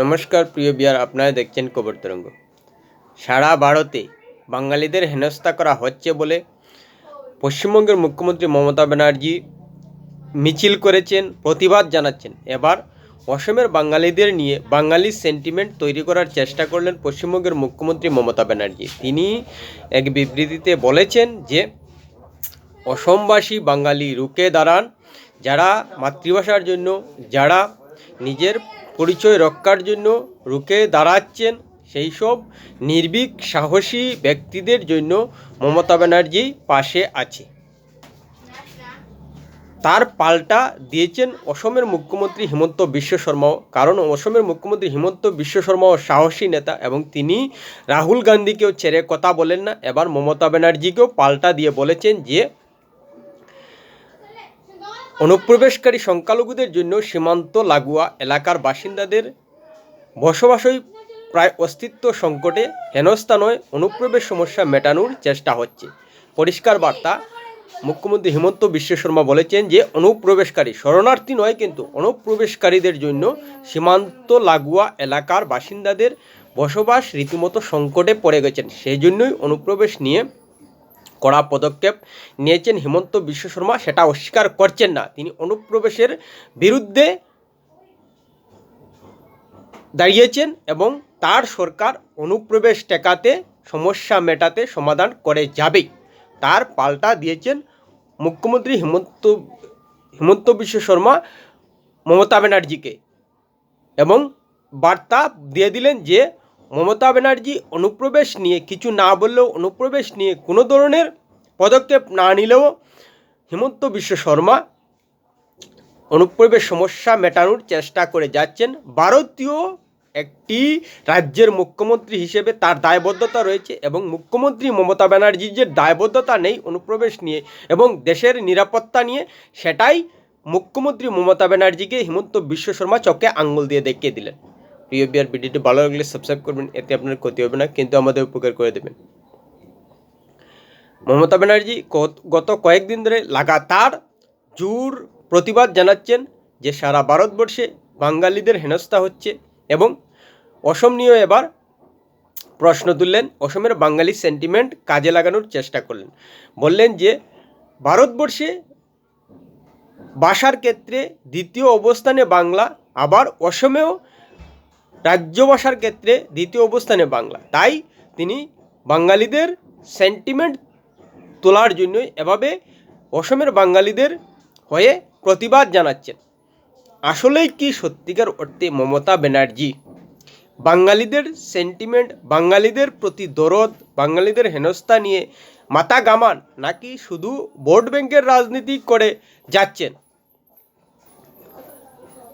নমস্কার, প্রিয় বিয়ার, আপনারা দেখছেন কবর তরঙ্গ। সারা ভারতে বাঙালিদের হেনস্থা করা হচ্ছে বলে পশ্চিমবঙ্গের মুখ্যমন্ত্রী মমতা ব্যানার্জি মিছিল করেছেন, প্রতিবাদ জানাচ্ছেন। এবার অসমের বাঙালিদের নিয়ে বাঙালি সেন্টিমেন্ট তৈরি করার চেষ্টা করলেন পশ্চিমবঙ্গের মুখ্যমন্ত্রী মমতা ব্যানার্জি। তিনি এক বিবৃতিতে বলেছেন যে, অসমবাসী বাঙালি রুকে দাঁড়ান, যারা মাতৃভাষার জন্য, যারা নিজের পরিচয় রক্ষার জন্য রুখে দাঁড়াচ্ছেন সেই সব নির্ভীক, সাহসী ব্যক্তিদের জন্য মমতা ব্যানার্জি পাশে আছে। তার পাল্টা দিয়েছেন অসমের মুখ্যমন্ত্রী হিমন্ত বিশ্ব শর্মাও কারণ অসমের মুখ্যমন্ত্রী হিমন্ত বিশ্ব শর্মাও সাহসী নেতা এবং তিনি রাহুল গান্ধীকেও ছেড়ে কথা বলেন না। এবার মমতা ব্যানার্জিকেও পাল্টা দিয়ে বলেছেন যে অনুপ্রবেশকারী সংখ্যালঘুদের জন্য সীমান্ত লাগোয়া এলাকার বাসিন্দাদের বসবাসই প্রায় অস্তিত্ব সংকটে হেনস্থা নয় অনুপ্রবেশ সমস্যা মেটানোর চেষ্টা হচ্ছে। পরিষ্কার বার্তা, মুখ্যমন্ত্রী হিমন্ত বিশ্ব শর্মা বলেছেন যে, অনুপ্রবেশকারী শরণার্থী নয় কিন্তু অনুপ্রবেশকারীদের জন্য সীমান্ত লাগোয়া এলাকার বাসিন্দাদের বসবাস রীতিমতো সংকটে পড়ে গেছেন। সেই জন্যই অনুপ্রবেশ নিয়ে কড়া পদক্ষেপ নিয়েছেন হিমন্ত বিশ্ব শর্মা, সেটা অস্বীকার করছেন না। তিনি অনুপ্রবেশের বিরুদ্ধে দাঁড়িয়েছেন এবং তার সরকার অনুপ্রবেশ টেকাতে সমস্যা মেটাতে সমাধান করে যাবেই। তার পাল্টা দিয়েছেন মুখ্যমন্ত্রী হিমন্ত হিমন্ত বিশ্ব শর্মা, মমতা ব্যানার্জিকে। এবং বার্তা দিয়ে দিলেন যে মমতা ব্যানার্জি অনুপ্রবেশ নিয়ে কিছু না বললেও অনুপ্রবেশ নিয়ে কোনো ধরনের পদক্ষেপ না নিলেও হিমন্ত বিশ্ব শর্মা অনুপ্রবেশ সমস্যা মেটানোর চেষ্টা করে যাচ্ছেন। ভারতীয় একটি রাজ্যের মুখ্যমন্ত্রী হিসেবে তার দায়বদ্ধতা রয়েছে এবং মুখ্যমন্ত্রী মমতা ব্যানার্জির যে দায়বদ্ধতা নেই অনুপ্রবেশ নিয়ে এবং দেশের নিরাপত্তা নিয়ে, সেটাই মুখ্যমন্ত্রী মমতা ব্যানার্জিকে হিমন্ত বিশ্ব শর্মা চোখে আঙ্গুল দিয়ে দেখিয়ে দিলেন। প্রিয় বিয়ার ভিডিওটি ভালো লাগলে সাবস্ক্রাইব করবেন, এতে আপনার ক্ষতি হবে না, কিন্তু আমাদের উপকার করে দেবেন। মমতা ব্যানার্জি গত- কয়েকদিন ধরে লাগাতার জোর প্রতিবাদ জানাচ্ছেন যে সারা ভারতবর্ষে বাঙালিদের হেনস্থা হচ্ছে এবং অসম নিয়েও এবার প্রশ্ন তুললেন, অসমের বাঙালি সেন্টিমেন্ট কাজে লাগানোর চেষ্টা করলেন। বললেন যে, ভারতবর্ষে ভাষার ক্ষেত্রে দ্বিতীয় অবস্থানে বাংলা, আবার অসমেও রাজ্য ভাষার ক্ষেত্রে দ্বিতীয় অবস্থানে বাংলা। তাই তিনি বাঙালিদের সেন্টিমেন্ট তোলার জন্য এভাবে অসমের বাঙালিদের হয়ে প্রতিবাদ জানাচ্ছেন। আসলেই কি সত্যিকার অর্থে মমতা ব্যানার্জি? বাঙালিদের সেন্টিমেন্ট বাঙালিদের প্রতি দরদ, বাঙালিদের হেনস্থা নিয়ে মাথা গামান নাকি শুধু ভোট ব্যাংকের রাজনীতি করে যাচ্ছেন?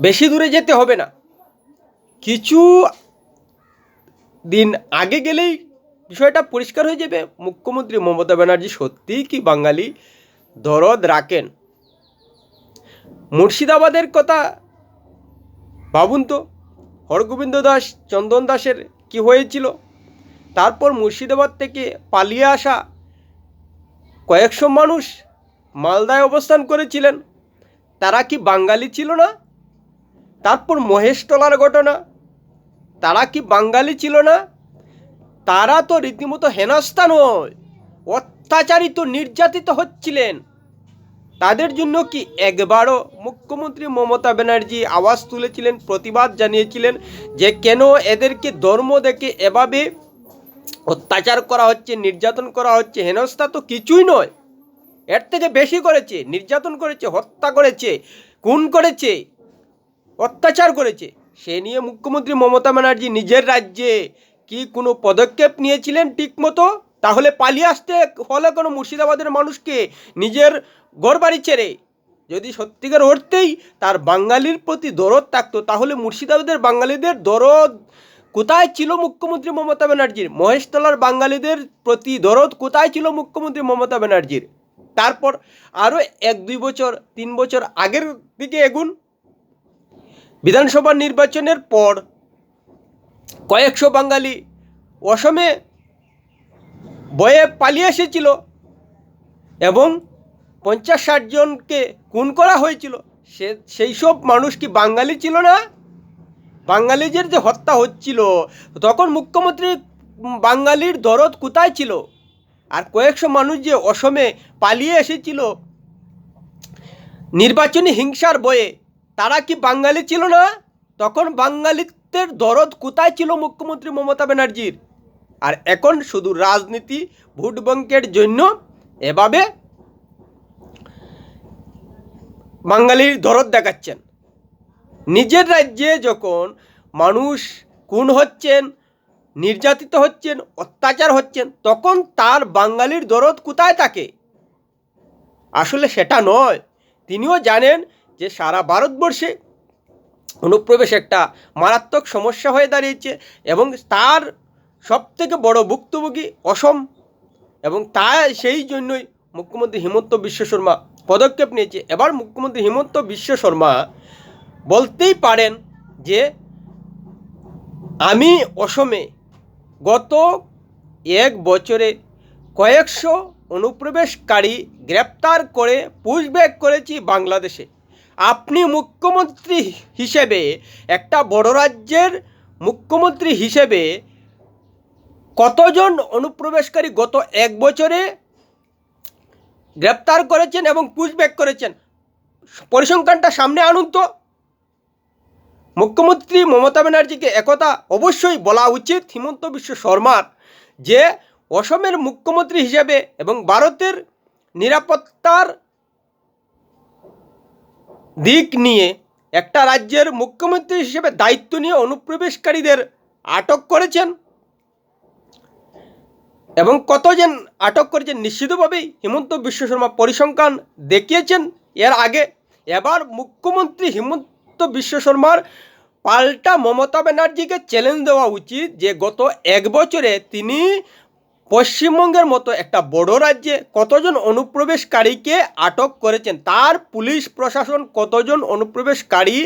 বেশি দূরে যেতে হবে না। কিছু দিন আগে গেলেই বিষয়টা পরিষ্কার হয়ে যাবে। মুখ্যমন্ত্রী মমতা ব্যানার্জি সত্যিই কি বাঙালি? দরদ রাখেন। মুর্শিদাবাদের কথা ভাবুন তো, হরগোবিন্দ দাস, চন্দন দাসের কি হয়েছিল? তারপর মুর্শিদাবাদ থেকে পালিয়ে আসা কয়েকশো মানুষ মালদায় অবস্থান করেছিলেন। তারা কি বাঙালি ছিল না? তারপর মহেশতলার ঘটনা। তারা কি বাঙালি ছিল না? তারা তো রীতিমতো হেনস্থা নয় অত্যাচারিত, নির্যাতিত হচ্ছিলেন। তাদের জন্য কি একবারও মুখ্যমন্ত্রী মমতা ব্যানার্জি আওয়াজ তুলেছিলেন, প্রতিবাদ জানিয়েছিলেন যে কেন এদেরকে ধর্ম দেখে এভাবে অত্যাচার করা হচ্ছে, নির্যাতন করা হচ্ছে? হেনস্থা তো কিছুই নয়। এর থেকে বেশি করেছে, নির্যাতন করেছে, হত্যা করেছে, খুন করেছে অত্যাচার করেছে। সে নিয়ে মুখ্যমন্ত্রী মমতা ব্যানার্জি নিজের রাজ্যে কি কোনো পদক্ষেপ নিয়েছিলেন ঠিকমতো তাহলে পালিয়ে আসতে হলে কোনো মুর্শিদাবাদের মানুষকে নিজের ঘরবাড়ি ছেড়ে যদি সত্যিকার অর্থেই তার বাঙালির প্রতি দরদ থাকতো, তাহলে মুর্শিদাবাদের বাঙালিদের দরদ কোথায় ছিল মুখ্যমন্ত্রী মমতা ব্যানার্জির? মহেশতলার বাঙালিদের প্রতি দরদ কোথায় ছিল মুখ্যমন্ত্রী মমতা ব্যানার্জির? তারপর আরও এক দুই বছর, তিন বছর আগের দিকে এগুন বিধানসভা নির্বাচনের পর কয়েকশো বাঙালি অসমে বয়ে পালিয়ে এসেছিল এবং পঞ্চাশ ষাট জনকে খুন করা হয়েছিল। সে, সেই সব মানুষ কি বাঙালি ছিল না? বাঙালিদের যে হত্যা হচ্ছিল, তখন মুখ্যমন্ত্রী বাঙালির দরদ কোথায় ছিল? আর কয়েকশো মানুষ যে অসমে পালিয়ে এসেছিল, নির্বাচনী হিংসার বয়ে তারা কি বাঙালি ছিল না? তখন বাঙালিত্বের দরদ কোথায় ছিল মুখ্যমন্ত্রী মমতা ব্যানার্জির? আর এখন শুধু রাজনীতি, ভোট ব্যাংকের জন্য এভাবে বাঙালির দরদ দেখাচ্ছেন। নিজের রাজ্যে যখন মানুষ খুন হচ্ছেন, নির্যাতিত হচ্ছেন, অত্যাচার হচ্ছেন, তখন তার বাঙালির দরদ কোথায় থাকে? আসলে সেটা নয়। তিনিও জানেন যে সারা ভারতবর্ষে অনুপ্রবেশ একটা মারাত্মক সমস্যা হয়ে দাঁড়িয়েছে এবং তার সবথেকে বড় ভুক্তভোগী অসম এবং তা সেই জন্যই মুখ্যমন্ত্রী হিমন্ত বিশ্ব শর্মা পদক্ষেপ নিয়েছে। এবার মুখ্যমন্ত্রী হিমন্ত বিশ্ব শর্মা বলতেই পারেন যে আমি অসমে গত এক বছরে কয়েকশো অনুপ্রবেশকারী গ্রেপ্তার করে পুশব্যাক করেছি বাংলাদেশে। আপনি মুখ্যমন্ত্রী হিসেবে একটা বড় রাজ্যের মুখ্যমন্ত্রী হিসেবে কতজন অনুপ্রবেশকারী গত এক বছরে গ্রেপ্তার করেছেন এবং পুশব্যাক করেছেন? পরিসংখ্যানটা সামনে আনুন তো। মুখ্যমন্ত্রী মমতা ব্যানার্জিকে একথা অবশ্যই বলা উচিত হিমন্ত বিশ্ব শর্মার যে অসমের মুখ্যমন্ত্রী হিসেবে এবং ভারতের নিরাপত্তার দিক নিয়ে একটা রাজ্যের মুখ্যমন্ত্রী হিসেবে দায়িত্ব নিয়ে অনুপ্রবেশকারীদের আটক করেছেন। এবং কতজন আটক করেছেন নিশ্চিতভাবেই হিমন্ত বিশ্ব শর্মা পরিসংখ্যান দেখিয়েছেন। এর আগে এবার মুখ্যমন্ত্রী হিমন্ত বিশ্ব শর্মার পাল্টা মমতা ব্যানার্জিকে চ্যালেঞ্জ দেওয়া উচিত যে গত এক বছরে তিনি পশ্চিমবঙ্গের মতো একটা বড় রাজ্যে কতজন অনুপ্রবেশকারীকে আটক করেছেন? তার পুলিশ প্রশাসন কতজন অনুপ্রবেশকারী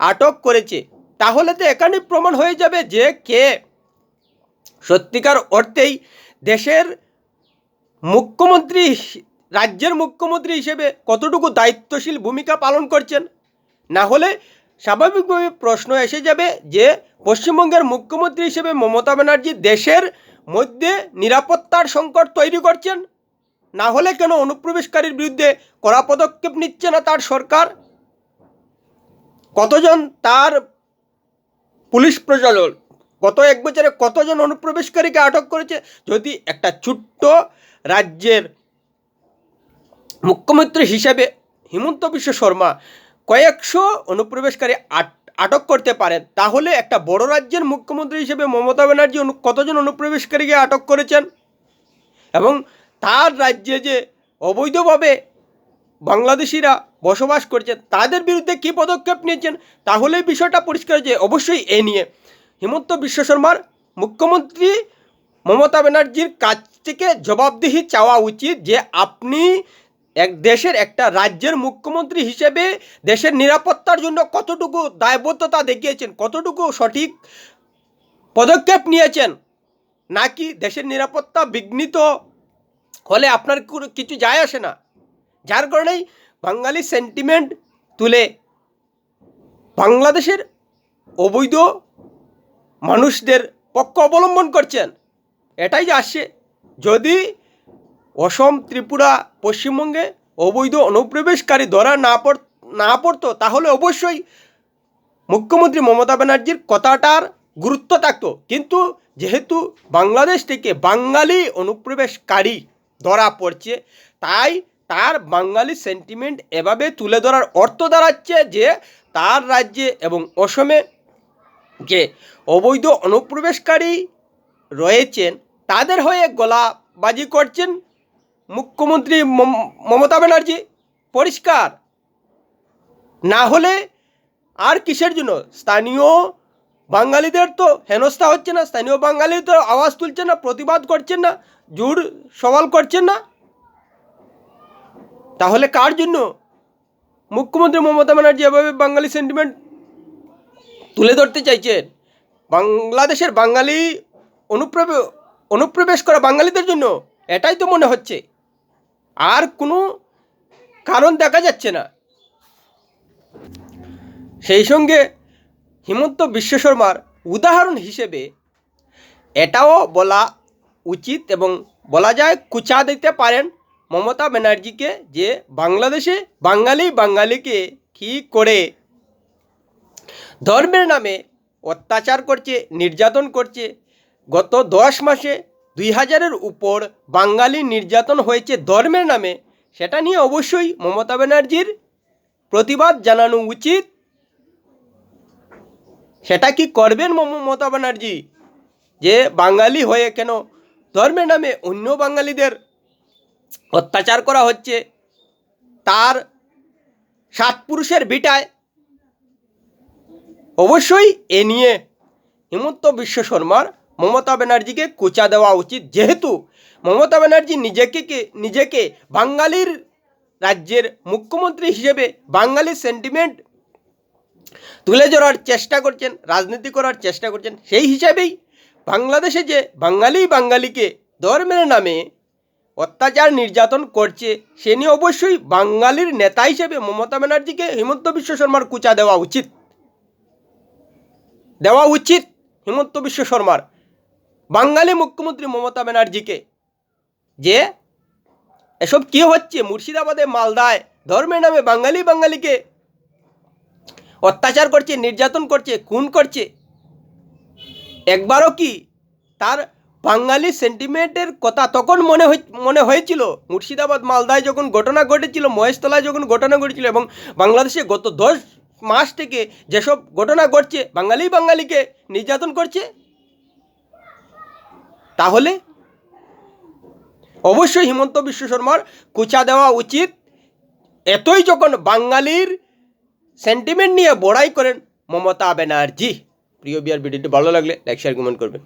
আটক করেছে? তাহলে তো এখানেই প্রমাণ হয়ে যাবে যে কে সত্যিকার অর্থেই দেশের মুখ্যমন্ত্রী রাজ্যের মুখ্যমন্ত্রী হিসেবে কতটুকু দায়িত্বশীল ভূমিকা পালন করছেন? না হলে স্বাভাবিকভাবে প্রশ্ন এসে যাবে যে পশ্চিমবঙ্গের মুখ্যমন্ত্রী হিসেবে মমতা ব্যানার্জি দেশের মধ্যে নিরাপত্তার সংকট তৈরি করছেন। না হলে কেন অনুপ্রবেশকারীর বিরুদ্ধে কড়া পদক্ষেপ নিচ্ছে না তার সরকার? কতজন তার পুলিশ প্রশাসন গত এক বছরে কতজন অনুপ্রবেশকারীকে আটক করেছে? যদি একটা ছোট্ট রাজ্যের মুখ্যমন্ত্রী হিসাবে হিমন্ত বিশ্ব শর্মা কয়েকশো অনুপ্রবেশকারী আট- আটক করতে পারেন। তাহলে একটা বড় রাজ্যের মুখ্যমন্ত্রী হিসেবে মমতা ব্যানার্জি কতজন অনুপ্রবেশকারীকে আটক করেছেন? এবং তার রাজ্যে যে অবৈধভাবে বাংলাদেশিরা বসবাস করছেন, তাদের বিরুদ্ধে কী পদক্ষেপ নিয়েছেন? তাহলে বিষয়টা পরিষ্কার যে অবশ্যই এ নিয়ে। হিমন্ত বিশ্ব শর্মার মুখ্যমন্ত্রী মমতা ব্যানার্জির কাছ থেকে জবাবদিহি চাওয়া উচিত যে আপনি এক দেশের একটা রাজ্যের মুখ্যমন্ত্রী হিসেবে দেশের নিরাপত্তার জন্য কতটুকু দায়বদ্ধতা দেখিয়েছেন, কতটুকু সঠিক পদক্ষেপ নিয়েছেন, নাকি দেশের নিরাপত্তা বিঘ্নিত হলে আপনার কিছু যায় আসে না? যার কারণেই বাঙালি সেন্টিমেন্ট তুলে বাংলাদেশের অবৈধ মানুষদের পক্ষ অবলম্বন করছেন। এটাই আসছে যদি অসম, ত্রিপুরা, পশ্চিমবঙ্গে অবৈধ অনুপ্রবেশকারী ধরা না পড়, না পড়তো, তাহলে অবশ্যই মুখ্যমন্ত্রী মমতা ব্যানার্জির কথাটার গুরুত্ব থাকতো। কিন্তু যেহেতু বাংলাদেশ থেকে বাঙালি অনুপ্রবেশকারী ধরা পড়ছে, তাই তার বাঙালি সেন্টিমেন্ট এভাবে তুলে ধরার অর্থ দাঁড়াচ্ছে যে তার রাজ্যে এবং অসমে যে অবৈধ অনুপ্রবেশকারী রয়েছেন, তাদের হয়ে গলাবাজি করছেন মুখ্যমন্ত্রী মম- মমতা ব্যানার্জি, পরিষ্কার। না হলে আর কিসের জন্য? স্থানীয় বাঙালিদের তো হেনস্থা হচ্ছে না, স্থানীয় বাঙালি তো আওয়াজ তুলছেন না, প্রতিবাদ করছেন না, জোর সওয়াল করছেন না। তাহলে কার জন্য? মুখ্যমন্ত্রী মমতা ব্যানার্জি এভাবে বাঙালি সেন্টিমেন্ট তুলে ধরতে চাইছেন? বাংলাদেশের বাঙালি অনুপ্রবে, অনুপ্রবেশ করা বাঙালিদের জন্য? এটাই তো মনে হচ্ছে। আর কোনো কারণ দেখা যাচ্ছে না। সেই সঙ্গে হিমন্ত বিশ্ব শর্মার উদাহরণ হিসেবে এটাও বলা উচিত এবং বলা যায় কুচা দিতে পারেন মমতা ব্যানার্জিকে যে বাংলাদেশে বাঙালি বাঙালিকে কী করে ধর্মের নামে অত্যাচার করছে, নির্যাতন করছে। গত দশ মাসে দুই হাজারের উপর বাঙালি নির্যাতন হয়েছে ধর্মের নামে, সেটা নিয়ে অবশ্যই মমতা ব্যানার্জির প্রতিবাদ জানানো উচিত। সেটা কি করবেন মমতা ব্যানার্জি? যে বাঙালি হয়ে কেন ধর্মের নামে অন্য বাঙালিদের অত্যাচার করা হচ্ছে, তার সাত পুরুষের বিটায় অবশ্যই এ নিয়ে হিমন্ত বিশ্ব শর্মার মমতা ব্যানার্জিকে কোচা দেওয়া উচিত। যেহেতু মমতা ব্যানার্জি নিজেকে নিজেকে বাঙালির রাজ্যের মুখ্যমন্ত্রী হিসেবে বাঙালির সেন্টিমেন্ট তুলে ধরার চেষ্টা করছেন, রাজনীতি করার চেষ্টা করছেন, সেই হিসাবেই বাংলাদেশে যে বাঙালি বাঙালিকে ধর্মের নামে অত্যাচার নির্যাতন করছে, সে নিয়ে অবশ্যই বাঙালির নেতা হিসেবে মমতা ব্যানার্জিকে হিমন্ত বিশ্ব শর্মার কুচা দেওয়া উচিত। দেওয়া উচিত হিমন্ত বিশ্ব শর্মার। বাঙালি মুখ্যমন্ত্রী মমতা ব্যানার্জিকে, যে এসব কী হচ্ছে? মুর্শিদাবাদে, মালদায় ধর্মের নামে বাঙালি বাঙালিকে অত্যাচার করছে, নির্যাতন করছে, খুন করছে। একবারও কি তার বাঙালি সেন্টিমেন্টের কথা তখন মনে মনে হয়েছিল? মুর্শিদাবাদ, মালদায় যখন ঘটনা ঘটেছিল, মহেশতলায় যখন ঘটনা ঘটেছিল এবং বাংলাদেশে গত দশ মাস থেকে যেসব ঘটনা ঘটছে, বাঙালি বাঙালিকে নির্যাতন করছে তাহলে অবশ্যই হিমন্ত বিশ্ব শর্মার কুচা দেওয়া উচিত। এতই যখন বাঙালির সেন্টিমেন্ট নিয়ে বড়াই করেন মমতা ব্যানার্জি। প্রিয় বিয়ার ভিডিওটি ভালো লাগলে লাইক শেয়ার কমেন্ট করবেন।